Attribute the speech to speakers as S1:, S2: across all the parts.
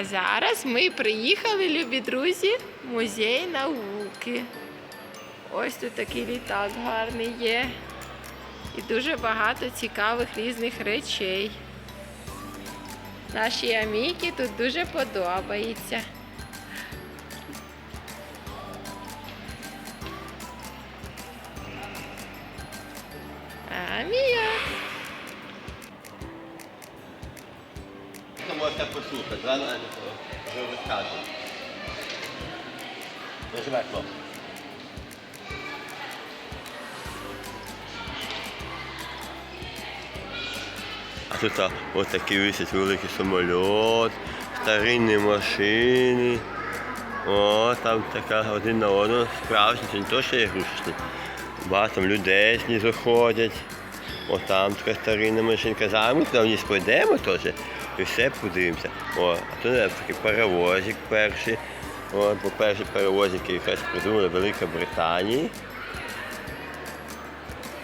S1: А зараз ми приїхали, любі друзі, в музей науки. Ось тут такий літак гарний є. І дуже багато цікавих різних речей. Нашій Амійки тут дуже подобається. Амія.
S2: Можете послухати, рано вже розказую. Нажимай кнопку. А тут ось такий висить великий самоліт, старинні машини. О, там така один на одну справжня, це не то, що ігрушечний. Багато людей знизу ходять. О, там така старинна машинка. Зараз ми туди вниз пойдемо теж і все подивимося. О, а тут такий паровозик перший. О, бо перші паровозики якраз придумали в Великій Британії.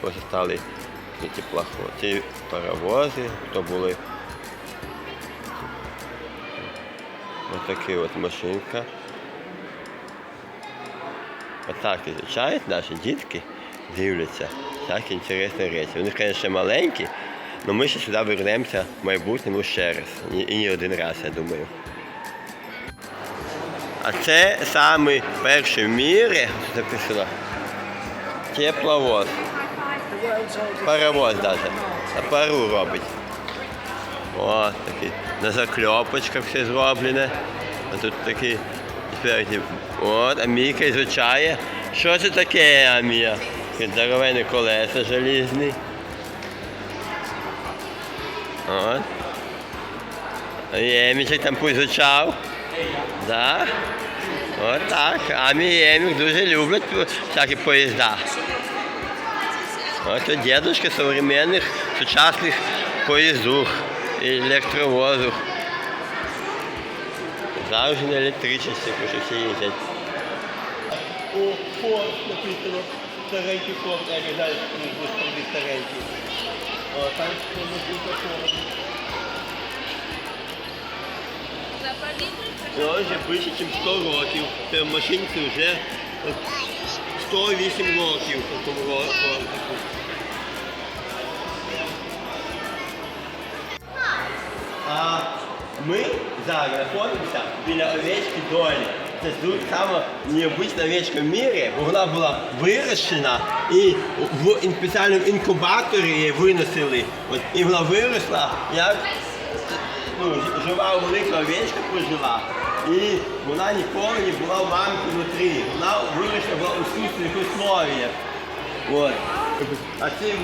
S2: Ось стали ці теплоходи, паровози, то були. Ось такі от машинка. Отак ізучають наші дітки, дивляться всякі інтересні речі. Вони, звісно, маленькі, але ми ще сюди вернемося в майбутньому ще раз. І не один раз, я думаю. А це саме перший в мірі, тут написано, тепловоз. Паровоз навіть. На пару робить. О, такий. На закльопочках все зроблене. А тут такі. От, Амійка ізучає. Що це таке, Амія? Такі колеса желізні. От. Ємічик там поізучав. Да? От так. Амі і Ємік дуже люблять всякі поїзда. Ось дедушки современних сучасних поїздух електровозів. Завжди на електричності, що всі їздять. О, форт написано. Старенький я не господи, старенький. О, там форт. Ну, вже більше, ніж 100 років. Це в машинці вже от 108 років в такому ро- року. А ми зараз знаходимося біля овечки долі. Це дуже сама необычна овечка в мірі, бо вона була вирощена і в спеціальному інкубаторі її виносили. От, і вона виросла як ну, жива велика овечка прожила. І вона ніколи не була в мамки внутрі. Вона вирощена була у искусственних условиях. От. А ці так,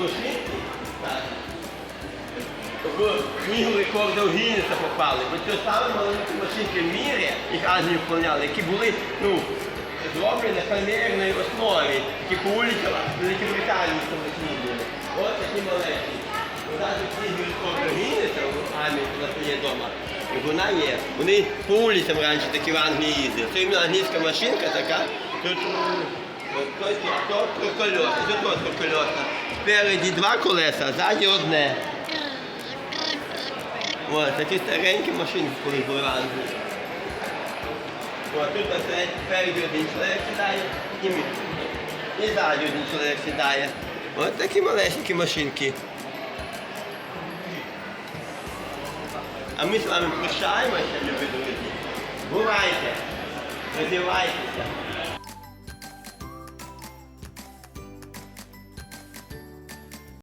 S2: в книгу рекордів Гіннеса попали. Бо це саме маленькі машинки в мірі, їх Азії вполняли, які були ну, зроблені на конвейерній основі, які вулицям Великобританії були. Ось такі маленькі. Навіть книги рекордів Гіннеса в Амі, вона є. Вони по вулицям раніше такі в Англії їздили. Це іменно англійська машинка така. Тут трикольоса, це трикольоса. Спереді два колеса, а ззаді одне. Ось, такі старенькі машини, коли були Англії. Ось, тут оце спереді один чоловік сідає, і ми. І ззаді один чоловік сідає. Ось такі малесенькі машинки. А ми з вами прощаємося, любі друзі. Бувайте, розвивайтеся.